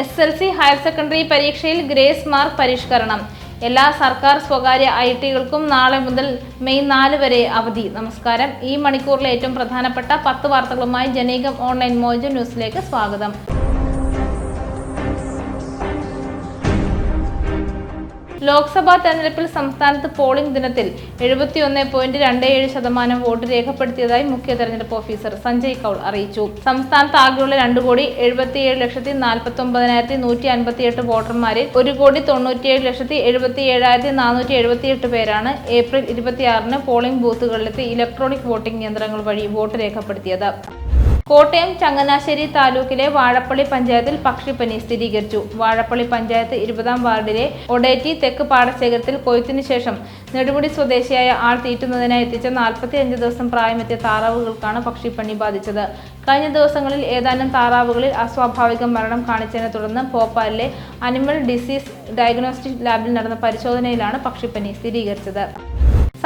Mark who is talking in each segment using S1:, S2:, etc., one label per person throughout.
S1: S L C higher secondary പരീക്ഷയിൽ grace mark പരിഷ്കരണം. എല്ലാ സർക്കാർ സ്വകാര്യ ഐ ടികൾക്കും നാളെ മുതൽ മെയ് നാല് വരെ അവധി. നമസ്കാരം. ഈ മണിക്കൂറിലെ ഏറ്റവും പ്രധാനപ്പെട്ട പത്ത് വാർത്തകളുമായി ജനീകം ഓൺലൈൻ മോജോ ന്യൂസിലേക്ക് സ്വാഗതം. ലോക്സഭാ തെരഞ്ഞെടുപ്പിൽ സംസ്ഥാനത്ത് പോളിംഗ് ദിനത്തിൽ എഴുപത്തിയൊന്ന് പോയിന്റ് രണ്ട് ഏഴ് ശതമാനം വോട്ട് രേഖപ്പെടുത്തിയതായി മുഖ്യ തെരഞ്ഞെടുപ്പ് ഓഫീസർ സഞ്ജയ് കൗൾ അറിയിച്ചു. സംസ്ഥാനത്ത് ആകെയുള്ള രണ്ട് കോടി എഴുപത്തിയേഴ് ലക്ഷത്തി നാൽപ്പത്തി ഒമ്പതിനായിരത്തി നൂറ്റി അൻപത്തിയെട്ട് വോട്ടർമാരിൽ ഒരു കോടി തൊണ്ണൂറ്റിയേഴ് ലക്ഷത്തി എഴുപത്തി ഏഴായിരത്തി നാനൂറ്റി എഴുപത്തിയെട്ട് പേരാണ് ഏപ്രിൽ ഇരുപത്തിയാറിന് പോളിംഗ് ബൂത്തുകളിലെത്തി ഇലക്ട്രോണിക് വോട്ടിംഗ് യന്ത്രങ്ങൾ വഴി വോട്ട് രേഖപ്പെടുത്തിയത്. കോട്ടയം ചങ്ങനാശ്ശേരി താലൂക്കിലെ വാഴപ്പള്ളി പഞ്ചായത്തിൽ പക്ഷിപ്പനി സ്ഥിരീകരിച്ചു. വാഴപ്പള്ളി പഞ്ചായത്ത് ഇരുപതാം വാർഡിലെ ഒഡേറ്റി തെക്ക് പാടശേഖരത്തിൽ കൊയ്ത്തിനു ശേഷം നെടുമുടി സ്വദേശിയായ ആൾ തീറ്റുന്നതിനായി എത്തിച്ച നാൽപ്പത്തി അഞ്ച് ദിവസം പ്രായമെത്തിയ താറാവുകൾക്കാണ് പക്ഷിപ്പനി ബാധിച്ചത്. കഴിഞ്ഞ ദിവസങ്ങളിൽ ഏതാനും താറാവുകളിൽ അസ്വാഭാവിക മരണം കാണിച്ചതിനെ തുടർന്ന് ഭോപ്പാലിലെ അനിമൽ ഡിസീസ് ഡയഗ്നോസ്റ്റിക് ലാബിൽ നടന്ന പരിശോധനയിലാണ് പക്ഷിപ്പനി സ്ഥിരീകരിച്ചത്.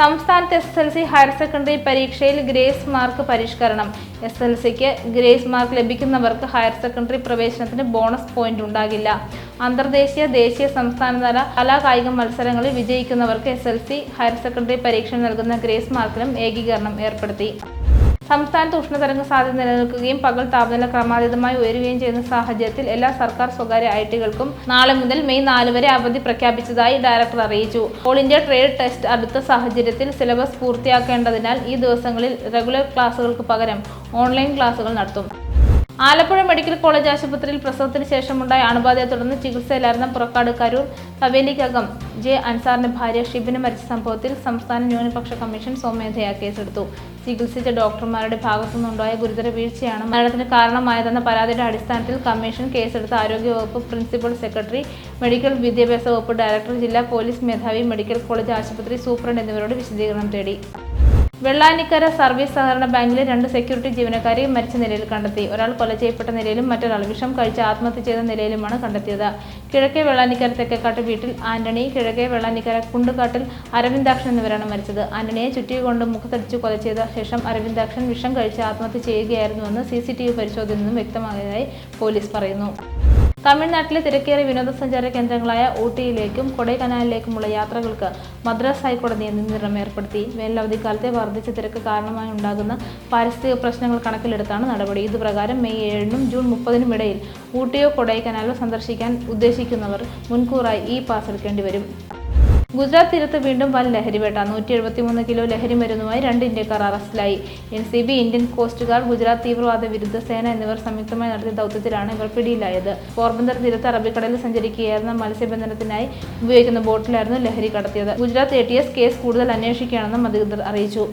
S1: സംസ്ഥാനത്ത് S L C higher secondary പരീക്ഷയിൽ ഗ്രേസ് മാർക്ക് പരിഷ്കരണം. എസ് എൽ സിക്ക് ഗ്രേസ് മാർക്ക് ലഭിക്കുന്നവർക്ക് ഹയർ സെക്കൻഡറി പ്രവേശനത്തിന് ബോണസ് പോയിന്റ് ഉണ്ടാകില്ല. അന്തർദേശീയ ദേശീയ സംസ്ഥാനതല കലാകായിക മത്സരങ്ങളിൽ വിജയിക്കുന്നവർക്ക് S L C higher secondary പരീക്ഷ നൽകുന്ന ഗ്രേസ് മാർക്കിലും ഏകീകരണം ഏർപ്പെടുത്തി. സംസ്ഥാനത്ത് ഉഷ്ണതരംഗ സാധ്യത നിലനിൽക്കുകയും പകൽ താപനില ക്രമാതീതമായി ഉയരുകയും ചെയ്യുന്ന സാഹചര്യത്തിൽ എല്ലാ സർക്കാർ സ്വകാര്യ ഐ ടികൾക്കും നാളെ മുതൽ മെയ് നാല് വരെ അവധി പ്രഖ്യാപിച്ചതായി ഡയറക്ടർ അറിയിച്ചു. ഓൾ ഇന്ത്യ ട്രേഡ് ടെസ്റ്റ് അടുത്ത സാഹചര്യത്തിൽ സിലബസ് പൂർത്തിയാക്കേണ്ടതിനാൽ ഈ ദിവസങ്ങളിൽ റെഗുലർ ക്ലാസുകൾക്ക് പകരം ഓൺലൈൻ ക്ലാസുകൾ നടത്തും. ആലപ്പുഴ മെഡിക്കൽ കോളേജ് ആശുപത്രിയിൽ പ്രസവത്തിന് ശേഷമുണ്ടായ അണുബാധയെ തുടർന്ന് ചികിത്സയിലായിരുന്ന പുറക്കാട് കരൂർ കവേലിക്കകം ജെ അൻസാറിന്റെ ഭാര്യ ഷിബിന് മരിച്ച സംഭവത്തിൽ സംസ്ഥാന ന്യൂനപക്ഷ കമ്മീഷൻ സ്വമേധയാ കേസെടുത്തു. ചികിത്സിച്ച ഡോക്ടർമാരുടെ ഭാഗത്തുനിന്നുണ്ടായ ഗുരുതര വീഴ്ചയാണ് മരണത്തിന് കാരണമായതെന്ന പരാതിയുടെ അടിസ്ഥാനത്തിൽ കമ്മീഷൻ കേസെടുത്ത ആരോഗ്യവകുപ്പ് പ്രിൻസിപ്പൽ സെക്രട്ടറി മെഡിക്കൽ വിദ്യാഭ്യാസ വകുപ്പ് ഡയറക്ടർ ജില്ലാ പോലീസ് മേധാവി മെഡിക്കൽ കോളേജ് ആശുപത്രി സൂപ്രണ്ട് എന്നിവരോട് വിശദീകരണം തേടി. വെള്ളാനിക്കര സർവീസ് സഹകരണ ബാങ്കിലെ രണ്ട് സെക്യൂരിറ്റി ജീവനക്കാരെയും മരിച്ച നിലയിൽ കണ്ടെത്തി. ഒരാൾ കൊല ചെയ്യപ്പെട്ട നിലയിലും മറ്റൊരാൾ വിഷം കഴിച്ച് ആത്മഹത്യ ചെയ്ത നിലയിലുമാണ് കണ്ടെത്തിയത്. കിഴക്കേ വെള്ളാനിക്കര തെക്കേക്കാട്ട് വീട്ടിൽ ആന്റണി കിഴക്കേ വെള്ളാനിക്കര കുണ്ടുകാട്ടിൽ അരവിന്ദാക്ഷൻ എന്നിവരാണ് മരിച്ചത്. ആന്റണിയെ ചുറ്റികൊണ്ട് മുഖത്തടിച്ച് കൊല ചെയ്ത ശേഷം അരവിന്ദാക്ഷൻ വിഷം കഴിച്ച് ആത്മഹത്യ ചെയ്യുകയായിരുന്നുവെന്ന് സി സി ടി വി പരിശോധനയിൽ നിന്നും വ്യക്തമായതായി പോലീസ് പറയുന്നു. തമിഴ്നാട്ടിലെ തിരക്കേറിയ വിനോദസഞ്ചാര കേന്ദ്രങ്ങളായ ഊട്ടിയിലേക്കും കൊടൈക്കനാലിലേക്കുമുള്ള യാത്രകൾക്ക് മദ്രാസ് ഹൈക്കോടതി നിയന്ത്രണം ഏർപ്പെടുത്തി. വേനലവധിക്കാലത്തെ വർദ്ധിച്ച തിരക്ക് കാരണമായി ഉണ്ടാകുന്ന പാരിസ്ഥിതിക പ്രശ്നങ്ങൾ കണക്കിലെടുത്താണ് നടപടി. ഇതുപ്രകാരം മെയ് ഏഴിനും ജൂൺ മുപ്പതിനും ഇടയിൽ ഊട്ടിയോ കൊടൈക്കനാലോ സന്ദർശിക്കാൻ ഉദ്ദേശിക്കുന്നവർ മുൻകൂറായി ഇ പാസ് എടുക്കേണ്ടി വരും. ഗുജറാത്ത് തീരത്ത് വീണ്ടും വൻ ലഹരിവേട്ട നൂറ്റി എഴുപത്തിമൂന്ന് കിലോ ലഹരി മരുന്നുമായി രണ്ട് ഇന്ത്യക്കാർ അറസ്റ്റിലായി. N C B Indian coast guard Gujarat തീവ്രവാദ വിരുദ്ധ സേന എന്നിവർ സംയുക്തമായി നടത്തിയ ദൗത്യത്തിലാണ് ഇവർ പിടിയിലായത്. പോർബന്ദർ തീരത്ത് അറബിക്കടലിൽ സഞ്ചരിക്കുകയായിരുന്ന മത്സ്യബന്ധനത്തിനായി ഉപയോഗിക്കുന്ന ബോട്ടിലായിരുന്നു ലഹരി കടത്തിയത്. Gujarat A T S case കൂടുതൽ അന്വേഷിക്കുകയാണെന്നും അധികൃതർ അറിയിച്ചു.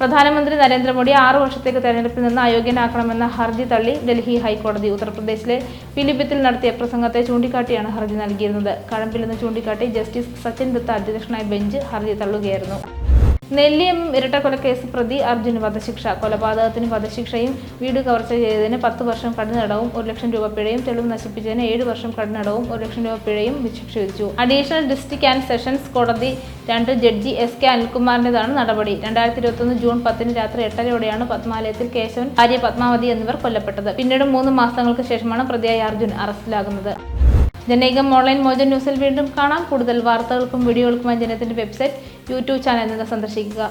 S1: പ്രധാനമന്ത്രി നരേന്ദ്രമോദി ആറു വർഷത്തേക്ക് തെരഞ്ഞെടുപ്പിൽ നിന്ന് അയോഗ്യനാക്കണമെന്ന ഹർജി തള്ളി ഡൽഹി ഹൈക്കോടതി ഉത്തർപ്രദേശിലെ പിലിഭിത്തിൽ നടത്തിയ പ്രസംഗത്തെ ചൂണ്ടിക്കാട്ടിയാണ് ഹർജി നൽകിയിരുന്നത്. കഴമ്പിലെന്ന് ചൂണ്ടിക്കാട്ടി ജസ്റ്റിസ് സച്ചിൻ ദത്ത അധ്യക്ഷനായ ബെഞ്ച് ഹർജി തള്ളുകയായിരുന്നു. നെല്ലിയം ഇരട്ടക്കൊലക്കേസ് പ്രതി അർജുന് വധശിക്ഷ. കൊലപാതകത്തിന് വധശിക്ഷയും വീട് കവർച്ച ചെയ്തതിന് പത്ത് വർഷം കഠിനടവും ഒരു ലക്ഷം രൂപ പിഴയും തെളിവ് നശിപ്പിച്ചതിന് ഏഴ് വർഷം കഠിനടവും ഒരു ലക്ഷം രൂപ പിഴയും ശിക്ഷ വിധിച്ചു. അഡീഷണൽ ഡിസ്ട്രിക്ട് ആൻഡ് സെഷൻസ് കോടതി രണ്ട് ജഡ്ജി എസ് കെ അനിൽകുമാറിന്റെതാണ് നടപടി. രണ്ടായിരത്തി ഇരുപത്തൊന്ന് ജൂൺ പത്തിന് രാത്രി എട്ടരയോടെയാണ് പത്മാലയത്തിൽ കേശവൻ ഭാര്യ പത്മാവതി എന്നിവർ കൊല്ലപ്പെട്ടത്. പിന്നീട് മൂന്ന് മാസങ്ങൾക്ക് ശേഷമാണ് പ്രതിയായ അർജുൻ അറസ്റ്റിലാകുന്നത്. ജനൈകം ഓൺലൈൻ മോജൻ ന്യൂസിൽ വീണ്ടും കാണാം. കൂടുതൽ വാർത്തകൾക്കും വീഡിയോകൾക്കുമായി ജനത്തിന്റെ വെബ്സൈറ്റ് യൂട്യൂബ് ചാനൽ എന്നിവ സന്ദർശിക്കുക.